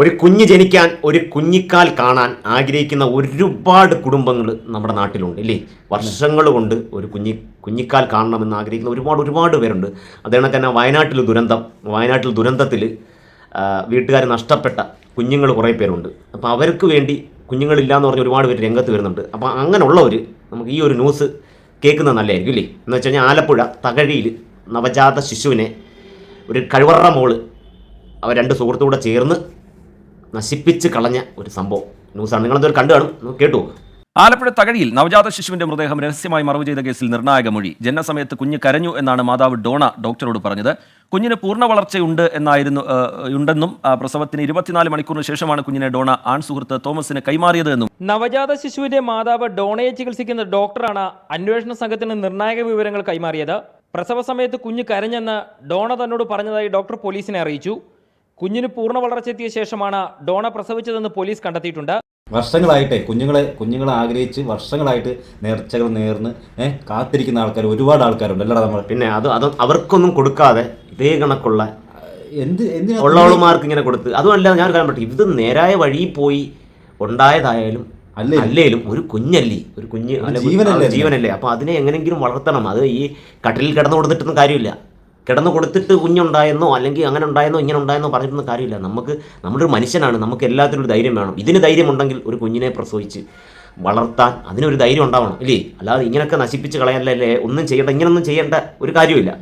ഒരു കുഞ്ഞ് ജനിക്കാൻ ഒരു കുഞ്ഞിക്കാൽ കാണാൻ ആഗ്രഹിക്കുന്ന ഒരുപാട് കുടുംബങ്ങൾ നമ്മുടെ നാട്ടിലുണ്ട് ഇല്ലേ? വർഷങ്ങൾ കൊണ്ട് ഒരു കുഞ്ഞി കുഞ്ഞിക്കാൽ കാണണമെന്ന് ആഗ്രഹിക്കുന്ന ഒരുപാട് ഒരുപാട് പേരുണ്ട്. അതേണ തന്നെ വയനാട്ടിൽ ദുരന്തം വയനാട്ടിൽ ദുരന്തത്തിൽ വീട്ടുകാർ നഷ്ടപ്പെട്ട കുഞ്ഞുങ്ങൾ കുറേ പേരുണ്ട്. അപ്പോൾ അവർക്ക് വേണ്ടി കുഞ്ഞുങ്ങളില്ലാന്ന് പറഞ്ഞ് ഒരുപാട് പേര് രംഗത്ത് വരുന്നുണ്ട്. അപ്പോൾ അങ്ങനെയുള്ളവർ നമുക്ക് ഈ ഒരു ന്യൂസ് കേൾക്കുന്നത് നല്ലതായിരിക്കും ഇല്ലേ? എന്ന് വെച്ച് കഴിഞ്ഞാൽ ആലപ്പുഴ തകഴിയിൽ നവജാത ശിശുവിനെ ഒരു കഴിവറ മോൾ അവർ രണ്ട് സുഹൃത്തുക്കൂടെ ചേർന്ന് നശിപ്പിച്ച് കളഞ്ഞ ഒരു സംഭവം. ന്യൂസാണ്. നിങ്ങളെന്തൊരു കണ്ടു കാണും. കേട്ടു ആലപ്പുഴ തകഴിയിൽ നവജാത ശിശുവിന്റെ മൃതദേഹം രഹസ്യമായി മറവ് ചെയ്ത കേസിൽ നിർണായക മൊഴി. ജനനസമയത്ത് കുഞ്ഞ് കരഞ്ഞു എന്നാണ് മാതാവ് ഡോണ ഡോക്ടറോട് പറഞ്ഞത്. കുഞ്ഞിന് പൂർണ വളർച്ചയുണ്ട് എന്നായിരുന്നു ഉണ്ടെന്നും പ്രസവത്തിന് ഇരുപത്തിനാല് മണിക്കൂറിന് ശേഷമാണ് കുഞ്ഞിനെ ഡോണ ആൺ സുഹൃത്ത് തോമസിന് കൈമാറിയത് എന്നും. നവജാത ശിശുവിന്റെ മാതാവ് ഡോണയെ ചികിത്സിക്കുന്ന ഡോക്ടറാണ് അന്വേഷണ സംഘത്തിന് നിർണായക വിവരങ്ങൾ കൈമാറിയത്. പ്രസവ സമയത്ത് കുഞ്ഞ് കരഞ്ഞെന്ന് ഡോണ തന്നോട് പറഞ്ഞതായി ഡോക്ടർ പോലീസിനെ അറിയിച്ചു. കുഞ്ഞിന് പൂർണ വളർച്ചയെത്തിയ ശേഷമാണ് ഡോണ പ്രസവിച്ചതെന്ന് പോലീസ് കണ്ടെത്തിയിട്ടുണ്ട്. വർഷങ്ങളായിട്ടേ കുഞ്ഞുങ്ങളെ കുഞ്ഞുങ്ങളെ ആഗ്രഹിച്ച് വർഷങ്ങളായിട്ട് നേർച്ചകൾ നേർന്ന് ഏഹ് കാത്തിരിക്കുന്ന ആൾക്കാർ ഒരുപാട് ആൾക്കാരുണ്ട്. അല്ലടാ നമ്മൾ പിന്നെ അത് അത് അവർക്കൊന്നും കൊടുക്കാതെ ഇതേ കണക്കുള്ള എന്ത് എന്തിനാ ഉള്ളവളുമാർക്ക് ഇങ്ങനെ കൊടുത്ത്. അതുമല്ല ഞാൻ കാണാൻ പറ്റും ഇത് നേരായ വഴി പോയി ഉണ്ടായതായാലും അല്ലേ? അല്ലേലും ഒരു കുഞ്ഞല്ലേ? ഒരു കുഞ്ഞ് ജീവനല്ലേ ജീവനല്ലേ? അപ്പോൾ അതിനെ എങ്ങനെങ്കിലും വളർത്തണം. അത് ഈ കട്ടിലിൽ കിടന്നു കൊടുത്തിട്ടൊന്നും കാര്യമില്ല. കിടന്നു കൊടുത്തിട്ട് കുഞ്ഞുണ്ടായെന്നോ അല്ലെങ്കിൽ അങ്ങനെ ഉണ്ടായെന്നോ ഇങ്ങനെ ഉണ്ടായെന്നോ പറഞ്ഞിട്ടൊന്നും കാര്യമില്ല. നമുക്ക് നമ്മളൊരു മനുഷ്യനാണ്. നമുക്ക് എല്ലാത്തിനും ഒരു ധൈര്യം വേണം. ഇതിന് ധൈര്യമുണ്ടെങ്കിൽ ഒരു കുഞ്ഞിനെ പ്രസവിച്ച് വളർത്താൻ അതിനൊരു ധൈര്യം ഉണ്ടാവണം ഇല്ലേ? അല്ലാതെ ഇങ്ങനെയൊക്കെ നശിപ്പിച്ച് കളയാനല്ലേ ഒന്നും ചെയ്യേണ്ട ഇങ്ങനൊന്നും ചെയ്യേണ്ട ഒരു കാര്യമില്ല.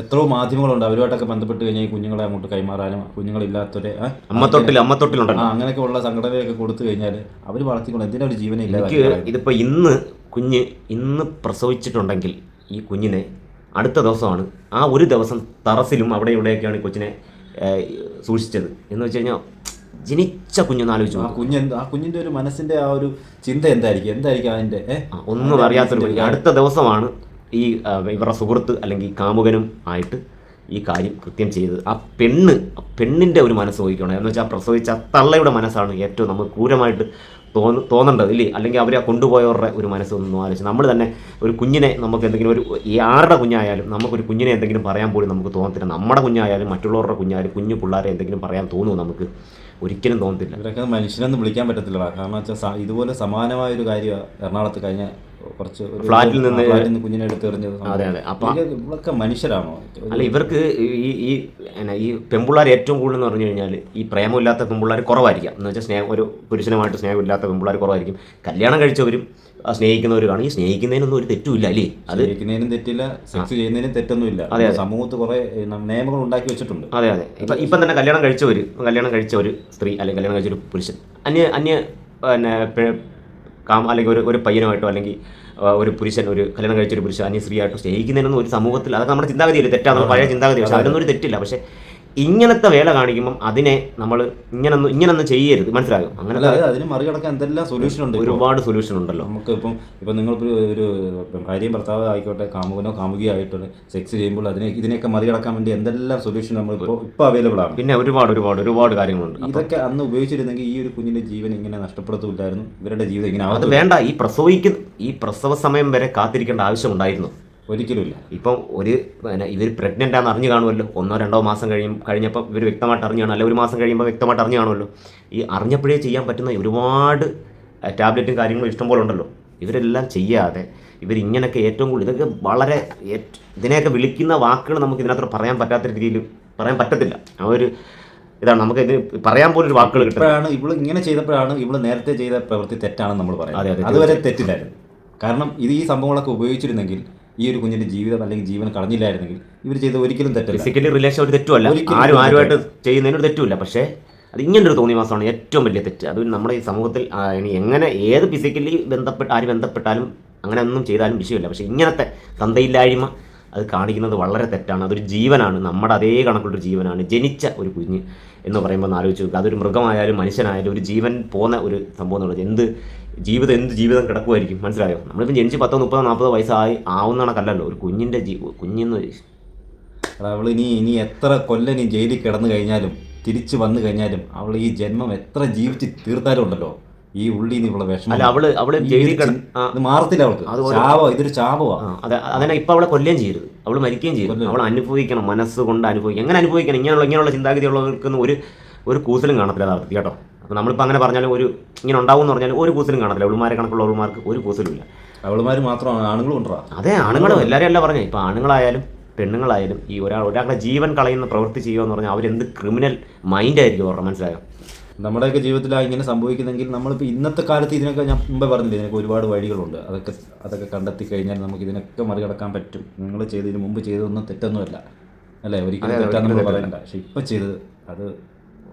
എത്രയോ മാധ്യമങ്ങളുണ്ട്. അവരുമായിട്ടൊക്കെ ബന്ധപ്പെട്ട് കഴിഞ്ഞാൽ കുഞ്ഞുങ്ങളെ അങ്ങോട്ട് കൈമാറാനും കുഞ്ഞുങ്ങളില്ലാത്തവരെ അമ്മത്തൊട്ടിൽ അമ്മത്തൊട്ടിലുണ്ട്. അമ്മത്തൊട്ടിലുണ്ടല്ലോ അങ്ങനെയൊക്കെ ഉള്ള സംഘടനയൊക്കെ കൊടുത്തു കഴിഞ്ഞാൽ അവർ വളർത്തിക്കൊണ്ട് എന്തിനാ ഒരു ജീവനില്ല ഇതിപ്പോൾ ഇന്ന് കുഞ്ഞ് ഇന്ന് പ്രസവിച്ചിട്ടുണ്ടെങ്കിൽ ഈ കുഞ്ഞിനെ അടുത്ത ദിവസമാണ്. ആ ഒരു ദിവസം തറസിലും അവിടെ ഇവിടെയൊക്കെയാണ് ഈ കൊച്ചിനെ സൂക്ഷിച്ചത്. എന്ന് വെച്ച് കഴിഞ്ഞാൽ ജനിച്ച കുഞ്ഞൊന്ന് ആലോചിച്ചു ആ കുഞ്ഞ് ആ കുഞ്ഞിന്റെ ഒരു മനസ്സിന്റെ ആ ഒരു ചിന്ത എന്തായിരിക്കും? എന്തായിരിക്കും അതിന്റെ ഒന്നും അറിയാത്തൊരു. അടുത്ത ദിവസമാണ് ഈ ഇവരുടെ സുഹൃത്ത് അല്ലെങ്കിൽ കാമുകനും ആയിട്ട് ഈ കാര്യം കൃത്യം ചെയ്തത്. ആ പെണ്ണ് പെണ്ണിന്റെ പെണ്ണിന്റെ ഒരു മനസ്സ് നോക്കിക്കണം എന്ന് വെച്ചാൽ പ്രസവിച്ച ആ തള്ളയുടെ മനസ്സാണ് ഏറ്റവും നമ്മൾ ക്രൂരമായിട്ട് തോന്ന തോന്നേണ്ടത് ഇല്ലേ? അല്ലെങ്കിൽ അവരെ കൊണ്ടുപോയവരുടെ ഒരു മനസ്സൊന്നും ആലോചിച്ച്. നമ്മൾ തന്നെ ഒരു കുഞ്ഞിനെ നമുക്ക് എന്തെങ്കിലും ഒരു ആരുടെ കുഞ്ഞായാലും നമുക്കൊരു കുഞ്ഞിനെ എന്തെങ്കിലും പറയാൻ പോലും നമുക്ക് തോന്നത്തില്ല. നമ്മുടെ കുഞ്ഞായാലും മറ്റുള്ളവരുടെ കുഞ്ഞായാലും കുഞ്ഞു പിള്ളേരെ എന്തെങ്കിലും പറയാൻ തോന്നുമോ നമുക്ക്? ഒരിക്കലും തോന്നത്തില്ല. ഇവരൊക്കെ മനുഷ്യനെന്ന് വിളിക്കാൻ പറ്റത്തില്ല. കാരണം വെച്ചാൽ ഇതുപോലെ സമാനമായ ഒരു കാര്യം എറണാകുളത്ത് കഴിഞ്ഞ കുറച്ച് ഫ്ലാറ്റിൽ നിന്ന് കുഞ്ഞിനെ എടുത്തെറിഞ്ഞത് അതെ, അതെ. അപ്പൊ- ഇവരൊക്കെ മനുഷ്യരാണോ? അല്ല ഇവർക്ക് ഈ ഈ ഈ പെമ്പിള്ളാർ ഏറ്റവും കൂടുതൽ എന്ന് പറഞ്ഞു കഴിഞ്ഞാൽ ഈ പ്രേമമില്ലാത്ത പെമ്പിള്ളാർ കുറവായിരിക്കാം. എന്ന് വെച്ചാൽ സ്നേഹം ഒരു പുരുഷനുമായിട്ട് സ്നേഹമില്ലാത്ത പെമ്പിള്ളാർ കുറവായിരിക്കും. കല്യാണം കഴിച്ചവരും ആ, സ്നേഹിക്കുന്നവരുമാണ്. ഈ സ്നേഹിക്കുന്നതിനൊന്നും ഒരു തെറ്റുമില്ല അല്ലേ? അത് സ്നേഹിക്കുന്നതിനും തെറ്റില്ല സെക്സ് ചെയ്യുന്നതിനും തെറ്റൊന്നുമില്ല. ഇല്ല അതെ. സമൂഹത്ത് കുറെ നിയമങ്ങൾ ഉണ്ടാക്കി വെച്ചിട്ടുണ്ട്. അതെ അതെ. ഇപ്പം ഇപ്പം തന്നെ കല്യാണം കഴിച്ചവർ കല്യാണം കഴിച്ച ഒരു സ്ത്രീ അല്ലെങ്കിൽ കല്യാണം കഴിച്ച ഒരു പുരുഷൻ അന്യ അന്യ പിന്നെ പെ- കാം അല്ലെങ്കിൽ ഒരു ഒരു പയ്യനുമായിട്ടോ അല്ലെങ്കിൽ ഒരു പുരുഷൻ ഒരു കല്യാണം കഴിച്ച ഒരു പുരുഷൻ അന്യ സ്ത്രീയായിട്ടോ സ്നേഹിക്കുന്നതിനൊന്നും ഒരു സമൂഹത്തിൽ അതൊക്കെ നമ്മുടെ ചിന്താഗതിയില്ല? തെറ്റാണ് പഴയ ചിന്താഗതി. പക്ഷേ അതിനൊന്നും ഒരു തെറ്റില്ല. പക്ഷേ ഇങ്ങനത്തെ വേല കാണിക്കുമ്പം അതിനെ നമ്മൾ ഇങ്ങനൊന്നും ഇങ്ങനൊന്നും ചെയ്യരുത്. മനസ്സിലാകും അങ്ങനെ അത് അതിന് മറികടക്കാൻ എന്തെല്ലാം സൊല്യൂഷൻ ഉണ്ട് ഒരുപാട് സൊല്യൂഷൻ ഉണ്ടല്ലോ. നമുക്ക് ഇപ്പം ഇപ്പം നിങ്ങൾ ഒരു ഭാര്യയും ഭർത്താവ് ആയിക്കോട്ടെ കാമുകനോ കാമുകിയായിട്ടുള്ള സെക്സ് ചെയ്യുമ്പോൾ അതിനെ ഇതിനെയൊക്കെ മറികടക്കാൻ വേണ്ടി എന്തെല്ലാം സൊല്യൂഷൻ നമ്മൾ ഇപ്പോൾ ഇപ്പോൾ അവൈലബിൾ ആണ്? പിന്നെ ഒരുപാട് ഒരുപാട് ഒരുപാട് കാര്യങ്ങളുണ്ട്. ഇതൊക്കെ അന്ന് ഉപയോഗിച്ചിരുന്നെങ്കിൽ ഈ ഒരു കുഞ്ഞിന്റെ ജീവൻ ഇങ്ങനെ നഷ്ടപ്പെടുത്തില്ലായിരുന്നു. ഇവരുടെ ജീവിതം ഇങ്ങനെ അത് വേണ്ട. ഈ പ്രസവിക്കുന്ന ഈ പ്രസവ സമയം വരെ കാത്തിരിക്കേണ്ട ആവശ്യമുണ്ടായിരുന്നു ഒരിക്കലും ഇല്ല ഇപ്പം ഒരു പിന്നെ ഇവർ പ്രഗ്നന്റ് ആണെന്ന് അറിഞ്ഞു കാണുമല്ലോ. ഒന്നോ രണ്ടോ മാസം കഴിയും കഴിഞ്ഞപ്പോൾ ഇവർ വ്യക്തമായിട്ട് അറിഞ്ഞു കാണും. അല്ലെങ്കിൽ ഒരു മാസം കഴിയുമ്പോൾ വ്യക്തമായിട്ട് അറിഞ്ഞു കാണുമല്ലോ. ഈ അറിഞ്ഞപ്പോഴേ ചെയ്യാൻ പറ്റുന്ന ഒരുപാട് ടാബ്ലറ്റും കാര്യങ്ങളും ഇഷ്ടംപോലെ ഉണ്ടല്ലോ ഇവരെല്ലാം ചെയ്യാതെ ഇവരിങ്ങനെയൊക്കെ ഏറ്റവും കൂടുതൽ ഇതൊക്കെ വളരെ ഇതിനെയൊക്കെ വിളിക്കുന്ന വാക്കുകൾ നമുക്ക് ഇതിനകത്ത് പറയാൻ പറ്റാത്ത രീതിയിൽ പറയാൻ പറ്റത്തില്ല. ആ ഒരു ഇതാണ് നമുക്ക് ഇത് പറയാൻ പോലും ഒരു വാക്കുകൾ കിട്ടുമ്പോഴാണ് ഇവൾ ഇവൾ ഇങ്ങനെ ചെയ്തപ്പോഴാണ് ഇവൾ നേരത്തെ ചെയ്ത പ്രവൃത്തി തെറ്റാണെന്ന് നമ്മൾ അതെ, പറയുന്നത്. അതെ, അതുവരെ തെറ്റില്ലായിരുന്നു. കാരണം ഇത് ഈ സംഭവങ്ങളൊക്കെ ഉപയോഗിച്ചിരുന്നെങ്കിൽ ഈ ഒരു കുഞ്ഞിന്റെ ജീവിതം അല്ലെങ്കിൽ ജീവൻ കളഞ്ഞില്ലായിരുന്നെങ്കിൽ ഇവർ ചെയ്ത ഒരിക്കലും തെറ്റല്ല. ഫിസിക്കലി റിലേഷൻ ഒരു തെറ്റുമല്ല. ആരും ആരുമായിട്ട് ചെയ്യുന്നതിന് ഒരു തെറ്റുമില്ല. പക്ഷേ അത് ഇങ്ങനൊരു തോന്നിയ മാസമാണ് ഏറ്റവും വലിയ തെറ്റ്. അത് നമ്മുടെ ഈ സമൂഹത്തിൽ ഇനി എങ്ങനെ ഏത് ഫിസിക്കലി ബന്ധപ്പെട്ട് ആര് ബന്ധപ്പെട്ടാലും അങ്ങനെ ഒന്നും ചെയ്താലും വിഷയമില്ല. പക്ഷേ ഇങ്ങനത്തെ തന്തയില്ലായ്മ അത് കാണിക്കുന്നത് വളരെ തെറ്റാണ്. അതൊരു ജീവനാണ്. നമ്മുടെ അതേ കണക്കുള്ളൊരു ജീവനാണ്. ജനിച്ച ഒരു കുഞ്ഞ് എന്ന് പറയുമ്പോൾ ഒന്ന് ആലോചിച്ച് നോക്കുക അതൊരു മൃഗമായാലും മനുഷ്യനായാലും ഒരു ജീവൻ പോകുന്ന ഒരു സംഭവം എന്നുള്ളത് എന്ത് ജീവിതം എന്ത് ജീവിതം കിടക്കുമായിരിക്കും? മനസ്സിലായോ? നമ്മളിപ്പം ജനിച്ച് പത്തോ മുപ്പതോ നാൽപ്പതോ വയസ്സായി ആവുന്ന കണക്കല്ലല്ലോ ഒരു കുഞ്ഞിന്റെ ജീ കുഞ്ഞെന്ന് അവൾ ഇനി ഇനി എത്ര കൊല്ലം ഇനി ജയിലിൽ കിടന്നു കഴിഞ്ഞാലും തിരിച്ചു വന്നു കഴിഞ്ഞാലും അവൾ ഈ ജന്മം എത്ര ജീവിച്ച് തീർത്താലും ഉണ്ടല്ലോ. ഈ ഉള്ളി നിന്നുള്ള വിഷമം അല്ല അവൾ അവൾ ജയിലിൽ ഇത് മാറത്തില്ല അവൾക്ക്. ചാവോ ശാപം ഇതൊരു ചാവോ ആ, അതെ അതിനെ ഇപ്പൊ അവളെ കൊല്ലുകയും ചെയ്യരുത്. അവൾ മരിക്കുകയും ചെയ്യരുത്. അവൾ അനുഭവിക്കണം മനസ്സുകൊണ്ട് അനുഭവിക്കണം. എങ്ങനെ അനുഭവിക്കണം? ഇങ്ങനെയുള്ള ഇങ്ങനെയുള്ള ചിന്താഗതി ഉള്ളവർക്കൊന്നും ഒരു ഒരു കൂസലും കാണത്തില്ല യഥാർത്ഥത്തിൽ കേട്ടോ. അപ്പോൾ നമ്മളിപ്പോൾ അങ്ങനെ പറഞ്ഞാലും ഒരു ഇങ്ങനെ ഉണ്ടാവും എന്ന് പറഞ്ഞാൽ ഒരു കൂസലും കാണത്തില്ല. അവളുമാരെ കണക്കുള്ള അവളുമാർക്ക് ഒരു കൂസലുമില്ല അവളുമാർ മാത്രമാണ് ആണുങ്ങളും ഉണ്ടോ അതെ ആണുങ്ങളും. എല്ലാവരും അല്ല പറഞ്ഞു. ഇപ്പോൾ ആണുങ്ങളായാലും പെണ്ണുങ്ങളായാലും ഈ ഒരാൾ ഒരാളുടെ ജീവൻ കളയുന്ന പ്രവൃത്തി ചെയ്യുക എന്ന് പറഞ്ഞാൽ അവരെന്ത് ക്രിമിനൽ മൈൻഡായിരിക്കും അവരുടെ മനസ്സിലായോ നമ്മുടെയൊക്കെ ജീവിതത്തിലാണ് ഇങ്ങനെ സംഭവിക്കുന്നെങ്കിൽ നമ്മളിപ്പോൾ ഇന്നത്തെ കാലത്ത് ഇതിനൊക്കെ ഞാൻ മുമ്പേ പറഞ്ഞില്ലേ ഇതിനൊക്കെ ഒരുപാട് വഴികളുണ്ട്. അതൊക്കെ അതൊക്കെ കണ്ടെത്തി കഴിഞ്ഞാൽ നമുക്ക് ഇതിനൊക്കെ മറികടക്കാൻ പറ്റും. നിങ്ങൾ ചെയ്തതിന് മുമ്പ് ചെയ്തതൊന്നും തെറ്റൊന്നുമല്ല. അല്ലേ? ഒരിക്കലും തെറ്റാണെന്ന് തെറ്റാന്ന് പറയണ്ട. പക്ഷെ ഇപ്പം ചെയ്തത് അത്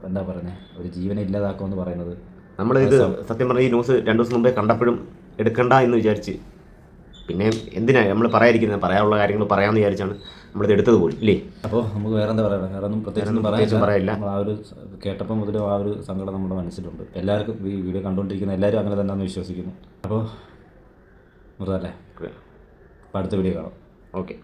എന്താ പറയുന്നത് ഒരു ജീവനെ ഇല്ലാതാക്കുമെന്ന് പറയുന്നത്. നമ്മൾ ഇത് സത്യം പറഞ്ഞ ഈ ന്യൂസ് രണ്ടു ദിവസം മുമ്പേ കണ്ടപ്പോഴും എടുക്കണ്ട എന്ന് വിചാരിച്ച്. പിന്നെ എന്തിനാ? നമ്മൾ പറയാതിരിക്കുന്നത് പറയാനുള്ള കാര്യങ്ങൾ പറയാമെന്ന് വിചാരിച്ചാണ്. നമ്മളിത് എടുത്തത് പോലും ഇല്ലേ? അപ്പോൾ നമുക്ക് വേറെ എന്താ പറയുക വേറെ ഒന്നും പ്രത്യേകിച്ചൊന്നും പ്രത്യേകിച്ചും പറയാനില്ല. ആ ഒരു കേട്ടപ്പോൾ മുതലും ആ ഒരു സങ്കടം നമ്മുടെ മനസ്സിലുണ്ട്. എല്ലാവർക്കും ഈ വീഡിയോ കണ്ടുകൊണ്ടിരിക്കുന്ന എല്ലാവരും അങ്ങനെ തന്നെയാണെന്ന് വിശ്വസിക്കുന്നു. അപ്പോൾ മൃതല്ലേ അപ്പോൾ അടുത്ത വീഡിയോ കാണാം. ഓക്കെ.